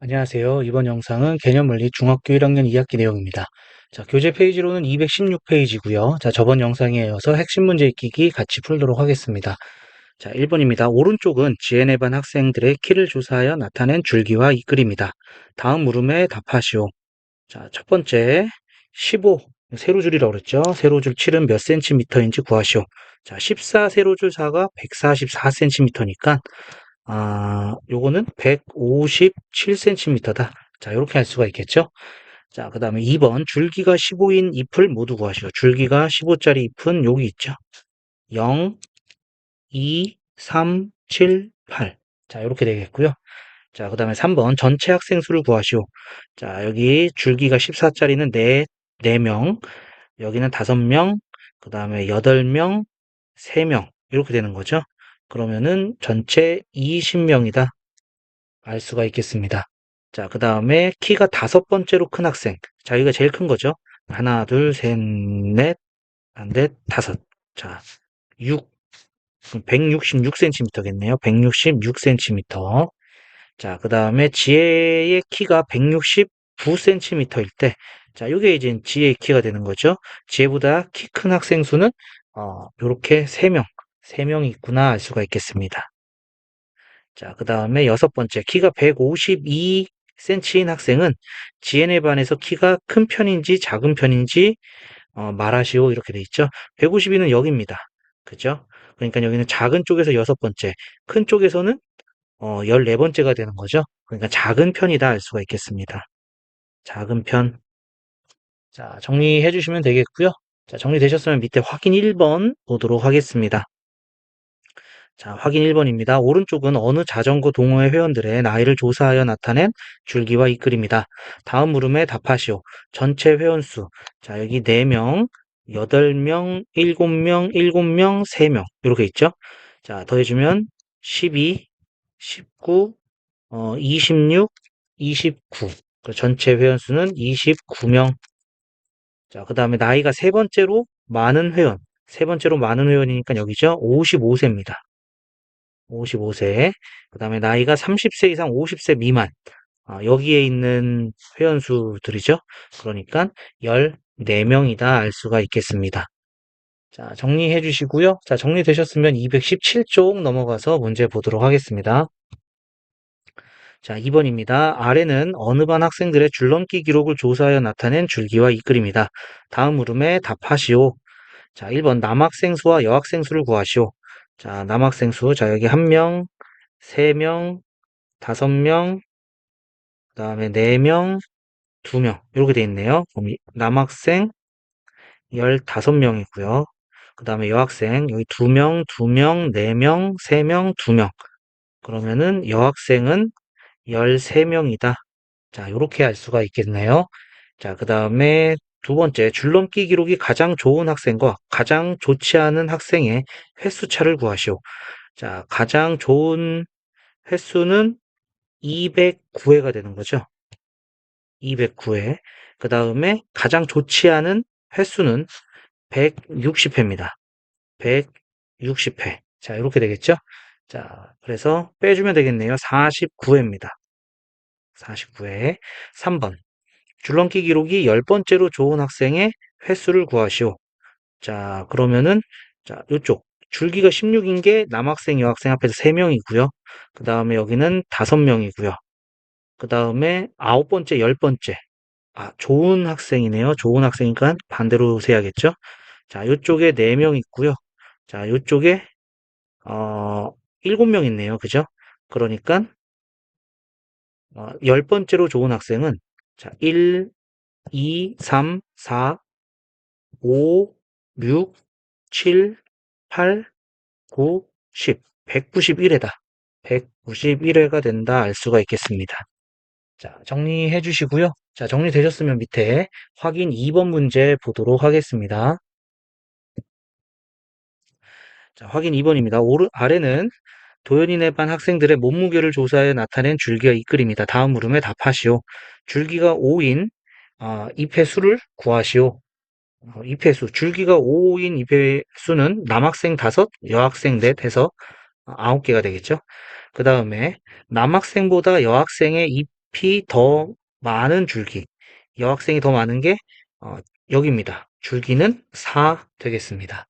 안녕하세요. 이번 영상은 개념원리 중학교 1학년 2학기 내용입니다. 자, 교재 페이지로는 216페이지고요. 자, 저번 영상에 이어서 핵심 문제 익히기 같이 풀도록 하겠습니다. 자, 1번입니다. 오른쪽은 GN에 반 학생들의 키를 조사하여 나타낸 줄기와 이끌입니다. 다음 물음에 답하시오. 자, 첫 번째 15 세로줄이라고 그랬죠. 세로줄 7은 몇 센티미터인지 구하시오. 자, 14 세로줄 4가 144cm니까 아, 요거는 157cm다. 자, 이렇게 할 수가 있겠죠. 자, 그 다음에 2번 줄기가 15인 잎을 모두 구하시오. 줄기가 15짜리 잎은 여기 있죠. 0, 2, 3, 7, 8. 자, 이렇게 되겠고요. 자, 그 다음에 3번 전체 학생 수를 구하시오. 자, 여기 줄기가 14짜리는 4, 4명, 여기는 5명, 그 다음에 8명, 3명. 이렇게 되는 거죠. 그러면은 전체 20명이다. 알 수가 있겠습니다. 자, 그 다음에 키가 다섯 번째로 큰 학생. 자, 여기가 제일 큰 거죠. 하나, 둘, 셋, 넷, 아, 넷, 다섯. 자, 6. 166cm겠네요. 166cm. 자, 그 다음에 지혜의 키가 169cm일 때, 자, 요게 이제 지혜의 키가 되는 거죠. 지혜보다 키 큰 학생 수는, 어, 요렇게 3명, 3명이 있구나 알 수가 있겠습니다. 자, 그 다음에 여섯 번째, 키가 152cm인 학생은 GNA 반에서 키가 큰 편인지 작은 편인지 어, 말하시오 이렇게 돼 있죠. 152는 여기입니다. 그죠? 그러니까 여기는 작은 쪽에서 여섯 번째, 큰 쪽에서는 어, 14번째가 되는 거죠. 그러니까 작은 편이다 알 수가 있겠습니다. 작은 편. 자, 정리해 주시면 되겠고요. 자, 정리되셨으면 밑에 확인 1번 보도록 하겠습니다. 자, 확인 1번입니다. 오른쪽은 어느 자전거 동호회 회원들의 나이를 조사하여 나타낸 줄기와 이끌입니다. 다음 물음에 답하시오. 전체 회원수. 자, 여기 4명, 8명, 7명, 7명, 3명. 이렇게 있죠? 자, 더해주면 12, 19, 어, 26, 29. 그 전체 회원수는 29명. 자, 그 다음에 나이가 세 번째로 많은 회원. 세 번째로 많은 회원이니까 여기죠? 55세입니다. 55세. 그 다음에 나이가 30세 이상 50세 미만. 아, 여기에 있는 회원수들이죠. 그러니까 14명이다 알 수가 있겠습니다. 자, 정리해 주시고요. 자, 정리되셨으면 217쪽 넘어가서 문제 보도록 하겠습니다. 자, 2번입니다. 아래는 어느 반 학생들의 줄넘기 기록을 조사하여 나타낸 줄기와 이끌입니다. 다음 물음에 답하시오. 자, 1번 남학생 수와 여학생 수를 구하시오. 자, 남학생 수. 자, 여기 1명, 3명, 5명, 그 다음에 4명, 2명. 이렇게 돼 있네요. 그럼 남학생 15명이고요. 그 다음에 여학생 여기 2명, 2명, 4명, 3명, 2명. 그러면은 여학생은 13명이다. 자, 이렇게 알 수가 있겠네요. 자, 그 다음에 두 번째, 줄넘기 기록이 가장 좋은 학생과 가장 좋지 않은 학생의 횟수 차를 구하시오. 자, 가장 좋은 횟수는 209회가 되는 거죠. 209회. 그 다음에 가장 좋지 않은 횟수는 160회입니다. 160회. 자, 이렇게 되겠죠? 자, 그래서 빼주면 되겠네요. 49회입니다. 49회. 3번. 줄넘기 기록이 10번째로 좋은 학생의 횟수를 구하시오. 자, 그러면은, 자, 이쪽. 줄기가 16인 게 남학생, 여학생 앞에서 3명이고요. 그 다음에 여기는 5명이고요. 그 다음에 아홉 번째, 열 번째. 아, 좋은 학생이네요. 좋은 학생이니까 반대로 세야겠죠? 자, 이쪽에 4명 있고요. 자, 이쪽에 어, 7명 있네요. 그죠? 그러니까 어, 열 번째로 좋은 학생은 자, 1, 2, 3, 4, 5, 6, 7, 8, 9, 10. 191회다. 191회가 된다 알 수가 있겠습니다. 자, 정리해 주시고요. 자, 정리되셨으면 밑에 확인 2번 문제 보도록 하겠습니다. 자, 확인 2번입니다. 오른, 아래는 도연이네 반 학생들의 몸무게를 조사해 나타낸 줄기와 이끌입니다. 다음 물음에 답하시오. 줄기가 5인 아, 잎의 수를 구하시오. 어, 잎의 수. 줄기가 5인 잎의 수는 남학생 5, 여학생 4 해서 9개가 되겠죠. 그 다음에 남학생보다 여학생의 잎이 더 많은 줄기. 여학생이 더 많은 게 어, 여기입니다. 줄기는 4 되겠습니다.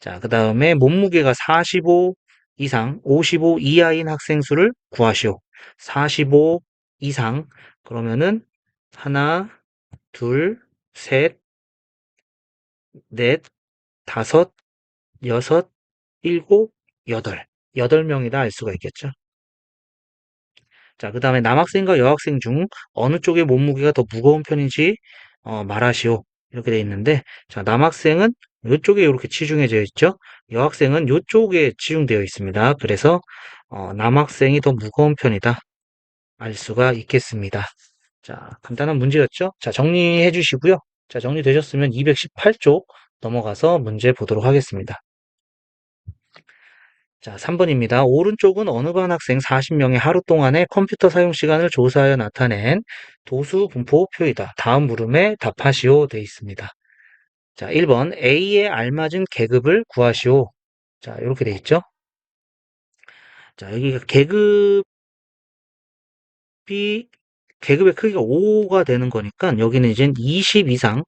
자, 그 다음에 몸무게가 45 이상, 55 이하인 학생 수를 구하시오. 45 이상, 그러면은 하나, 둘, 셋, 넷, 다섯, 여섯, 일곱, 여덟. 여덟 명이다 알 수가 있겠죠. 자, 그 다음에 남학생과 여학생 중 어느 쪽의 몸무게가 더 무거운 편인지 어, 말하시오. 이렇게 돼 있는데, 자, 남학생은 이쪽에 이렇게 치중해져 있죠. 여학생은 이쪽에 치중되어 있습니다. 그래서 어, 남학생이 더 무거운 편이다. 알 수가 있겠습니다. 자, 간단한 문제였죠. 자, 정리해 주시고요. 자, 정리되셨으면 218쪽 넘어가서 문제 보도록 하겠습니다. 자, 3번입니다. 오른쪽은 어느 반 학생 40명의 하루 동안의 컴퓨터 사용 시간을 조사하여 나타낸 도수 분포 표이다. 다음 물음에 답하시오 되어 있습니다. 자, 1번 A에 알맞은 계급을 구하시오. 자, 이렇게 되어 있죠. 자, 여기가 계급이 계급의 크기가 5가 되는 거니까 여기는 이제 20 이상,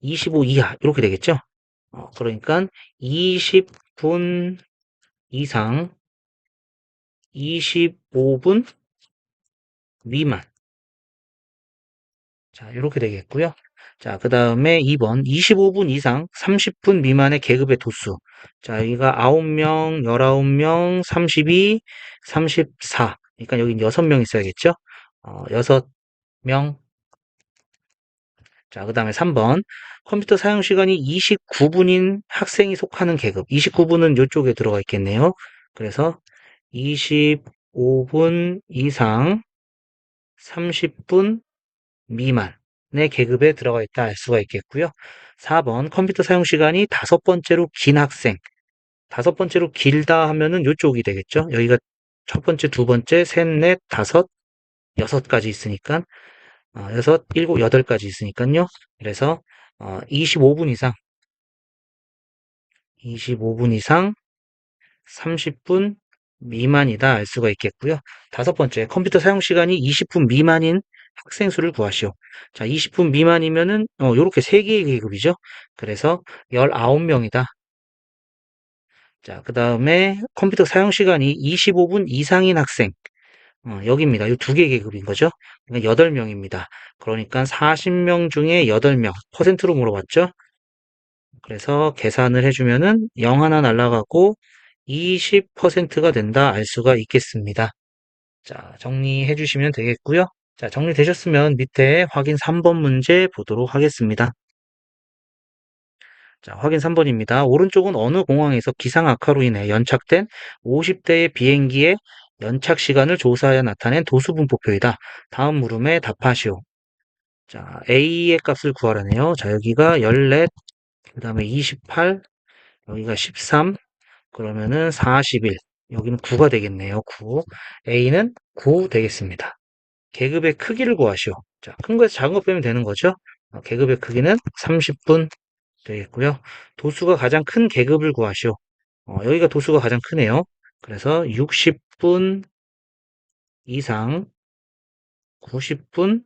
25 이하 이렇게 되겠죠. 어, 그러니까 20분 이상 25분 미만. 자, 이렇게 되겠고요. 자, 그 다음에 2번 25분 이상 30분 미만의 계급의 도수. 자, 여기가 9명, 19명, 32, 34. 그러니까 여기 6명 있어야겠죠? 어, 6명. 자, 그 다음에 3번 컴퓨터 사용 시간이 29분인 학생이 속하는 계급. 29분은 이쪽에 들어가 있겠네요. 그래서 25분 이상 30분 미만의 계급에 들어가 있다 알 수가 있겠고요. 4번 컴퓨터 사용 시간이 다섯 번째로 긴 학생. 다섯 번째로 길다 하면은 이쪽이 되겠죠. 여기가 첫 번째, 두 번째, 셋, 넷, 다섯, 여섯까지 있으니까 어, 여섯, 일곱, 여덟까지 있으니까요. 그래서 어, 25분 이상 25분 이상 30분 미만이다 알 수가 있겠고요. 다섯 번째, 컴퓨터 사용 시간이 20분 미만인 학생 수를 구하시오. 자, 20분 미만이면은 어, 요렇게 세 개의 계급이죠. 그래서 19명이다. 자, 그 다음에 컴퓨터 사용 시간이 25분 이상인 학생. 어, 여기입니다. 이 두 개 계급인 거죠. 그러니까 8명입니다. 그러니까 40명 중에 8명. 퍼센트로 물어봤죠. 그래서 계산을 해주면은 0 하나 날라가고 20%가 된다 알 수가 있겠습니다. 자, 정리해 주시면 되겠고요. 자, 정리되셨으면 밑에 확인 3번 문제 보도록 하겠습니다. 자, 확인 3번입니다. 오른쪽은 어느 공항에서 기상 악화로 인해 연착된 50대의 비행기의 연착 시간을 조사하여 나타낸 도수분포표이다. 다음 물음에 답하시오. 자, A의 값을 구하라네요. 자, 여기가 14, 그 다음에 28, 여기가 13, 그러면은 41, 여기는 9가 되겠네요. 9. A는 9 되겠습니다. 계급의 크기를 구하시오. 자, 큰 거에서 작은 거 빼면 되는 거죠. 어, 계급의 크기는 30분 되겠고요. 도수가 가장 큰 계급을 구하시오. 어, 여기가 도수가 가장 크네요. 그래서 60 분 이상 90분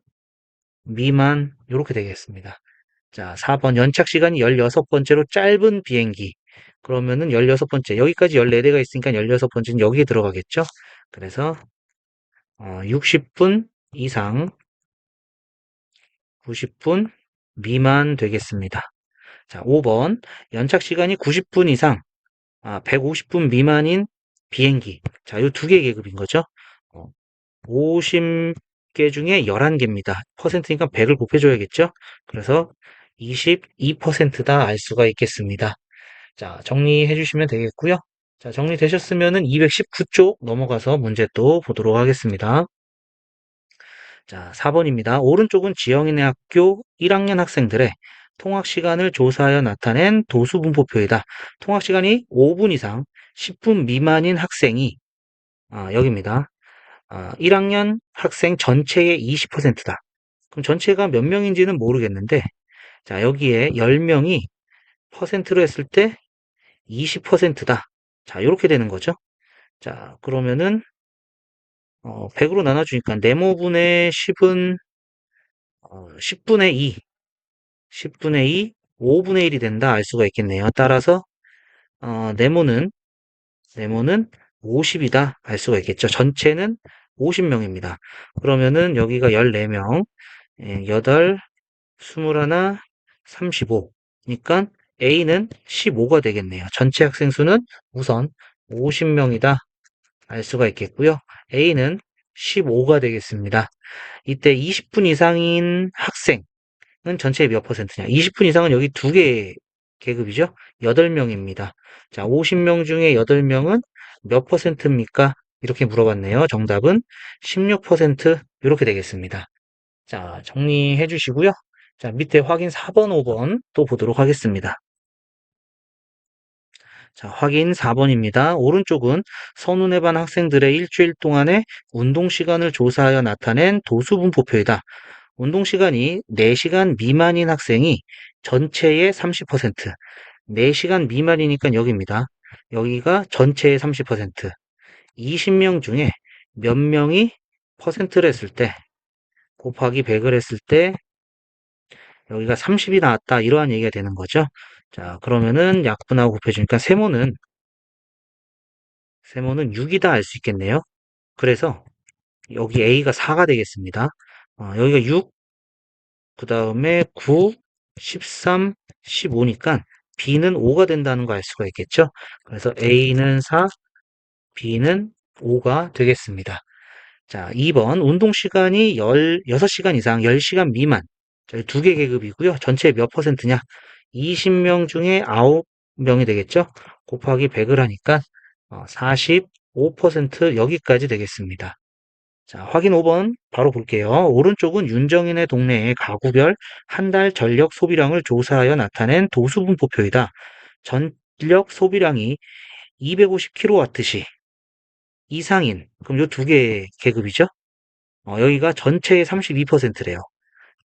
미만 이렇게 되겠습니다. 자, 4번 연착 시간이 16번째로 짧은 비행기. 그러면은 16번째. 여기까지 14대가 있으니까 16번째는 여기에 들어가겠죠? 그래서 어, 60분 이상 90분 미만 되겠습니다. 자, 5번 연착 시간이 90분 이상 아, 150분 미만인 비행기. 자, 이 두 개 계급인 거죠. 어, 50개 중에 11개입니다. 퍼센트니까 100을 곱해줘야겠죠. 그래서 22%다 알 수가 있겠습니다. 자, 정리해 주시면 되겠고요. 자, 정리되셨으면 은 219쪽 넘어가서 문제 또 보도록 하겠습니다. 자, 4번입니다. 오른쪽은 지영이네 학교 1학년 학생들의 통학 시간을 조사하여 나타낸 도수 분포표이다. 통학 시간이 5분 이상 10분 미만인 학생이 아, 여기입니다. 아, 1학년 학생 전체의 20%다. 그럼 전체가 몇 명인지는 모르겠는데 자, 여기에 10명이 퍼센트로 했을 때 20%다. 자, 이렇게 되는 거죠. 자, 그러면은, 어, 100으로 나눠주니까 네모분의 10은, 어, 10분의 2, 10분의 2, 5분의 1이 된다 알 수가 있겠네요. 따라서, 어, 네모는, 네모는 50이다 알 수가 있겠죠. 전체는 50명입니다. 그러면은 여기가 14명, 8, 21, 35. 니까 A는 15가 되겠네요. 전체 학생 수는 우선 50명이다 알 수가 있겠고요. A는 15가 되겠습니다. 이때 20분 이상인 학생은 전체의 몇 퍼센트냐? 20분 이상은 여기 두 개 계급이죠? 8명입니다. 자, 50명 중에 8명은 몇 퍼센트입니까? 이렇게 물어봤네요. 정답은 16% 이렇게 되겠습니다. 자, 정리해 주시고요. 자, 밑에 확인 4번, 5번 또 보도록 하겠습니다. 자, 확인 4번입니다. 오른쪽은 선운에 반 학생들의 일주일 동안의 운동 시간을 조사하여 나타낸 도수 분포표이다. 운동 시간이 4시간 미만인 학생이 전체의 30%, 4시간 미만이니까 여기입니다. 여기가 전체의 30%, 20명 중에 몇 명이 퍼센트를 했을 때 곱하기 100을 했을 때 여기가 30이 나왔다. 이러한 얘기가 되는 거죠. 자, 그러면은 약분하고 곱해주니까 세모는 세모는 6이다 알 수 있겠네요. 그래서 여기 A가 4가 되겠습니다. 어, 여기가 6, 그 다음에 9, 13, 15니까 B는 5가 된다는 거 알 수가 있겠죠. 그래서 A는 4, B는 5가 되겠습니다. 자, 2번 운동 시간이 16시간 이상 10시간 미만 두개 계급이고요. 전체 몇 퍼센트냐? 20명 중에 9명이 되겠죠? 곱하기 100을 하니까 45% 여기까지 되겠습니다. 자, 확인 5번 바로 볼게요. 오른쪽은 윤정인의 동네의 가구별 한 달 전력 소비량을 조사하여 나타낸 도수분포표이다. 전력 소비량이 250kW시 이상인, 그럼 요 두 개의 계급이죠? 어, 여기가 전체의 32%래요.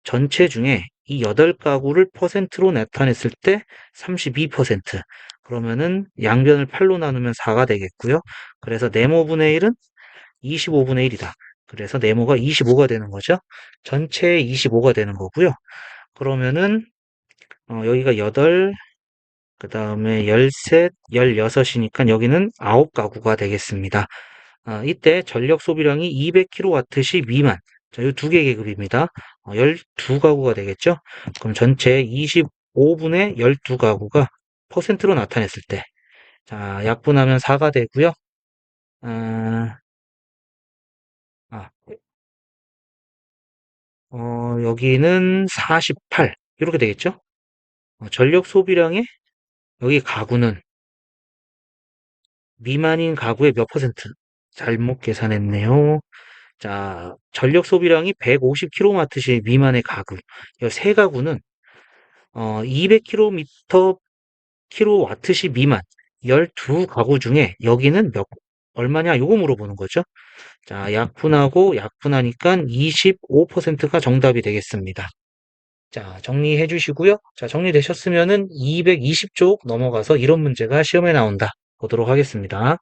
전체 중에 이 8가구를 퍼센트로 나타냈을 때 32%. 그러면은 양변을 8로 나누면 4가 되겠고요. 그래서 네모분의 1은 25분의 1이다. 그래서 네모가 25가 되는 거죠. 전체의 25가 되는 거고요. 그러면은 어, 여기가 8, 그 다음에 13, 16이니까 여기는 9가구가 되겠습니다. 아, 이때 전력 소비량이 200kWh 미만. 자, 이 두 개 계급입니다. 어, 12가구가 되겠죠? 그럼 전체 25분의 12가구가 퍼센트로 나타냈을 때. 자, 약분하면 4가 되고요. 아, 어, 여기는 48. 이렇게 되겠죠? 어, 전력 소비량의 여기 가구는 미만인 가구의 몇 퍼센트? 잘못 계산했네요. 자, 전력 소비량이 150kWh 미만의 가구. 이 세 가구는 어, 200km kWh 미만 12가구 중에 여기는 몇 얼마냐? 요거 물어보는 거죠. 자, 약분하고 약분하니까 25%가 정답이 되겠습니다. 자, 정리해 주시고요. 자, 정리되셨으면은 220쪽 넘어가서 이런 문제가 시험에 나온다. 보도록 하겠습니다.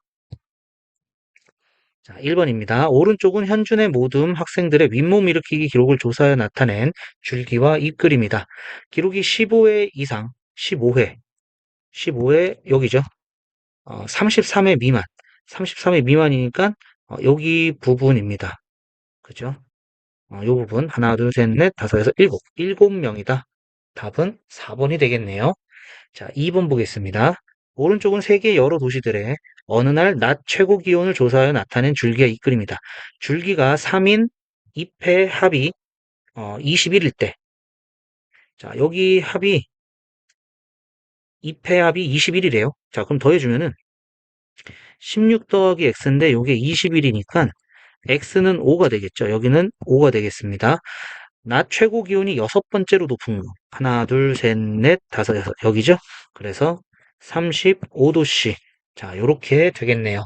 자, 1번입니다. 오른쪽은 현준의 모든 학생들의 윗몸 일으키기 기록을 조사하여 나타낸 줄기와 입그림이다. 기록이 15회 이상, 15회, 15회 여기죠. 어, 33회 미만, 33회 미만이니까 어, 여기 부분입니다. 그죠? 어, 요 부분 하나, 둘, 셋, 넷, 다섯, 여섯, 일곱, 일곱 명이다. 답은 4번이 되겠네요. 자, 2번 보겠습니다. 오른쪽은 세계 여러 도시들의 어느 날 낮 최고 기온을 조사하여 나타낸 줄기와 이끌입니다. 줄기가 3인 2패 합이 어, 21일 때. 자, 여기 합이 2패 합이 21이래요. 자, 그럼 더해주면은 16 더하기 x인데 요게 21이니까 x는 5가 되겠죠. 여기는 5가 되겠습니다. 낮 최고 기온이 여섯 번째로 높은 거. 하나, 둘, 셋, 넷, 다섯, 여섯. 여기죠? 그래서 35도씨. 자, 요렇게 되겠네요.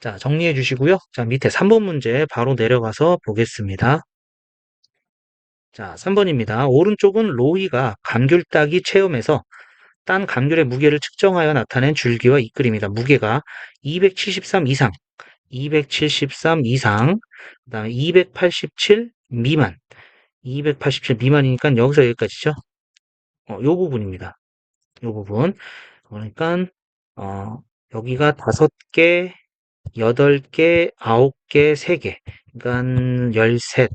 자, 정리해 주시고요. 자, 밑에 3번 문제 바로 내려가서 보겠습니다. 자, 3번입니다. 오른쪽은 로이가 감귤 따기 체험에서 딴 간결의 무게를 측정하여 나타낸 줄기와 이 그림이다. 무게가 273 이상, 273 이상, 그 다음에 287 미만, 287 미만이니까 여기서 여기까지죠. 어, 요 부분입니다. 요 부분. 그러니까, 어, 여기가 다섯 개, 여덟 개, 아홉 개, 세 개. 그러니까 열셋,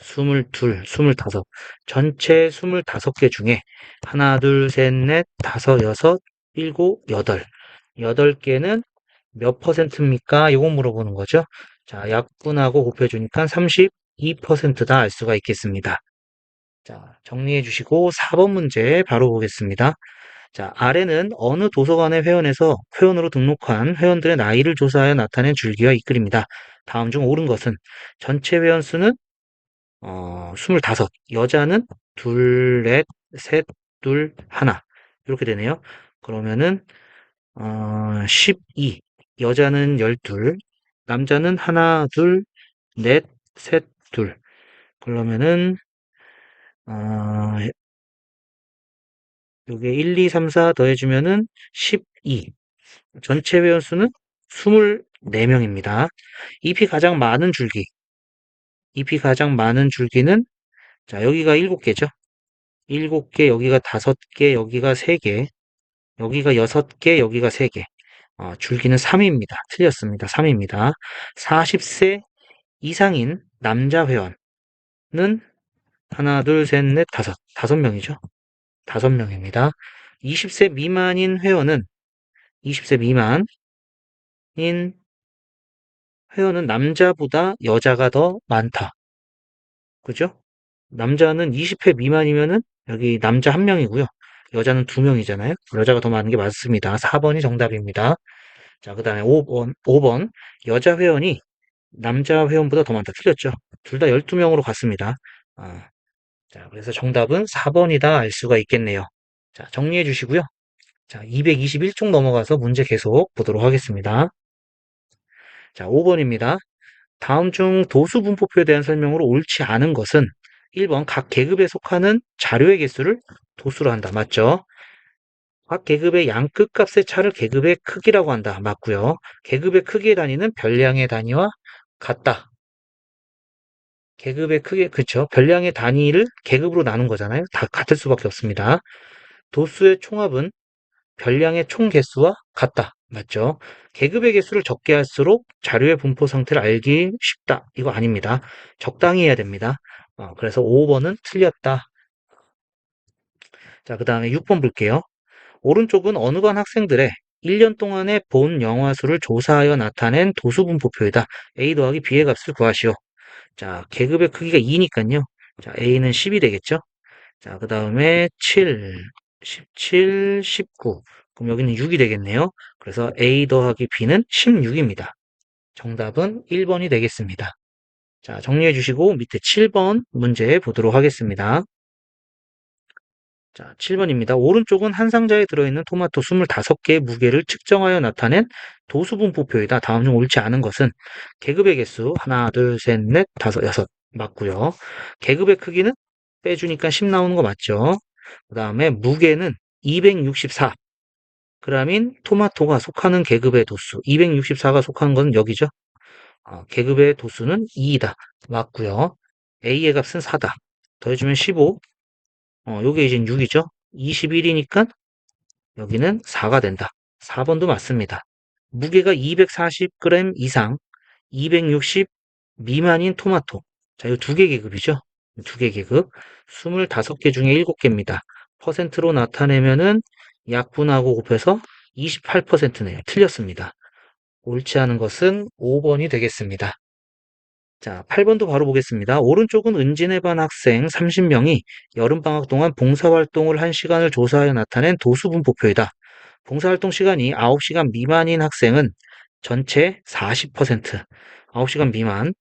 스물둘, 스물다섯. 전체 스물다섯 개 중에 하나, 둘, 셋, 넷, 다섯, 여섯, 일곱, 여덟. 여덟 개는 몇 퍼센트입니까? 이거 물어보는 거죠. 자, 약분하고 곱해주니까 32%다 알 수가 있겠습니다. 자, 정리해 주시고 4번 문제 바로 보겠습니다. 자, 아래는 어느 도서관의 회원에서 회원으로 등록한 회원들의 나이를 조사하여 나타낸 줄기와 이 그림이다. 다음 중 옳은 것은 전체 회원 수는 어, 25, 여자는 둘, 넷, 셋, 둘, 하나 이렇게 되네요. 그러면은 어, 12, 여자는 12, 남자는 하나, 둘, 넷, 셋, 둘. 그러면은 어, 요게 1, 2, 3, 4 더해주면은 12. 전체 회원 수는 24명입니다. 잎이 가장 많은 줄기. 잎이 가장 많은 줄기는 자, 여기가 7개죠. 7개, 여기가 5개, 여기가 3개, 여기가 6개, 여기가 3개. 어, 줄기는 3입니다. 틀렸습니다. 3입니다. 40세 이상인 남자 회원은 하나, 둘, 셋, 넷, 다섯. 다섯 명이죠. 다섯 명입니다. 20세 미만인 회원은 20세 미만인 회원은 남자보다 여자가 더 많다. 그죠? 남자는 20회 미만이면은 여기 남자 한 명이고요. 여자는 두 명이잖아요. 여자가 더 많은 게 맞습니다. 4번이 정답입니다. 자, 그 다음에 5번, 5번. 여자 회원이 남자 회원보다 더 많다. 틀렸죠? 둘 다 12명으로 갔습니다. 아, 자, 그래서 정답은 4번이다 알 수가 있겠네요. 자, 정리해 주시고요. 자, 221쪽 넘어가서 문제 계속 보도록 하겠습니다. 자, 5번입니다. 다음 중 도수 분포표에 대한 설명으로 옳지 않은 것은 1번 각 계급에 속하는 자료의 개수를 도수로 한다. 맞죠? 각 계급의 양 끝 값의 차를 계급의 크기라고 한다. 맞고요. 계급의 크기의 단위는 별량의 단위와 같다. 계급의 크기, 그쵸? 별량의 단위를 계급으로 나눈 거잖아요. 다 같을 수밖에 없습니다. 도수의 총합은 별량의 총 개수와 같다. 맞죠? 계급의 개수를 적게 할수록 자료의 분포 상태를 알기 쉽다. 이거 아닙니다. 적당히 해야 됩니다. 어, 그래서 5번은 틀렸다. 자, 그 다음에 6번 볼게요. 오른쪽은 어느 반 학생들의 1년 동안의 본 영화 수를 조사하여 나타낸 도수 분포표이다. A 더하기 B의 값을 구하시오. 자, 계급의 크기가 2니까요. 자, A는 10이 되겠죠? 자, 그 다음에 7, 17, 19. 그럼 여기는 6이 되겠네요. 그래서 A 더하기 B는 16입니다. 정답은 1번이 되겠습니다. 자, 정리해 주시고 밑에 7번 문제 보도록 하겠습니다. 자, 7번입니다. 오른쪽은 한 상자에 들어있는 토마토 25개의 무게를 측정하여 나타낸 도수분포표이다. 다음 중 옳지 않은 것은 계급의 개수 하나, 둘, 셋, 넷, 다섯, 여섯 맞고요. 계급의 크기는 빼주니까 10 나오는 거 맞죠? 그 다음에 무게는 264 g인 토마토가 속하는 계급의 도수 264가 속하는 것은 여기죠. 어, 계급의 도수는 2이다. 맞고요. A의 값은 4다. 더해주면 15 어, 요게 이제 6이죠. 21이니까 여기는 4가 된다. 4번도 맞습니다. 무게가 240g 이상, 260 미만인 토마토. 자, 이두개 계급이죠. 두 개 계급. 25개 중에 7개입니다. 퍼센트로 나타내면은 약분하고 곱해서 28%네요. 틀렸습니다. 옳지 않은 것은 5번이 되겠습니다. 자, 8번도 바로 보겠습니다. 오른쪽은 은진의 반 학생 30명이 여름방학 동안 봉사활동을 한 시간을 조사하여 나타낸 도수분포표이다. 봉사활동 시간이 9시간 미만인 학생은 전체 40%, 9시간 미만,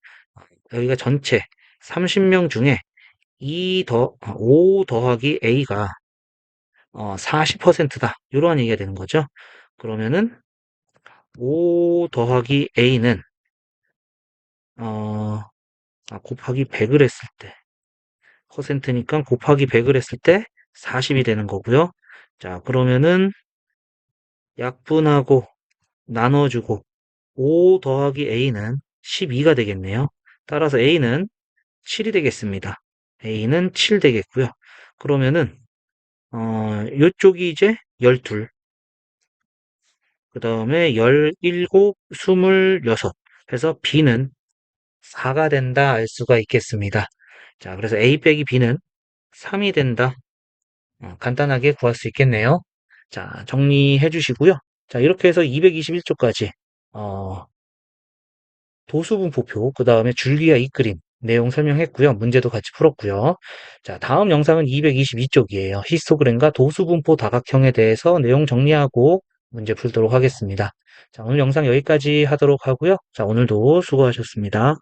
여기가 전체 30명 중에 2 더, 5 더하기 A가 어, 40%다. 이러한 얘기가 되는 거죠. 그러면은 5 더하기 A는 어, 아, 곱하기 100을 했을 때 퍼센트니까 곱하기 100을 했을 때 40이 되는 거고요. 자, 그러면은 약분하고 나눠주고 5 더하기 a는 12가 되겠네요. 따라서 a는 7이 되겠습니다. a는 7 되겠고요. 그러면은 어, 이쪽이 이제 12, 그 다음에 17, 26 해서 b는 4가 된다 알 수가 있겠습니다. 자, 그래서 a 빼기 b는 3이 된다. 어, 간단하게 구할 수 있겠네요. 자, 정리해 주시고요. 자, 이렇게 해서 221쪽까지 어, 도수분포표, 그 다음에 줄기와 이끌림 내용 설명했고요. 문제도 같이 풀었고요. 자, 다음 영상은 222쪽이에요. 히스토그램과 도수분포 다각형에 대해서 내용 정리하고 문제 풀도록 하겠습니다. 자, 오늘 영상 여기까지 하도록 하고요. 자, 오늘도 수고하셨습니다.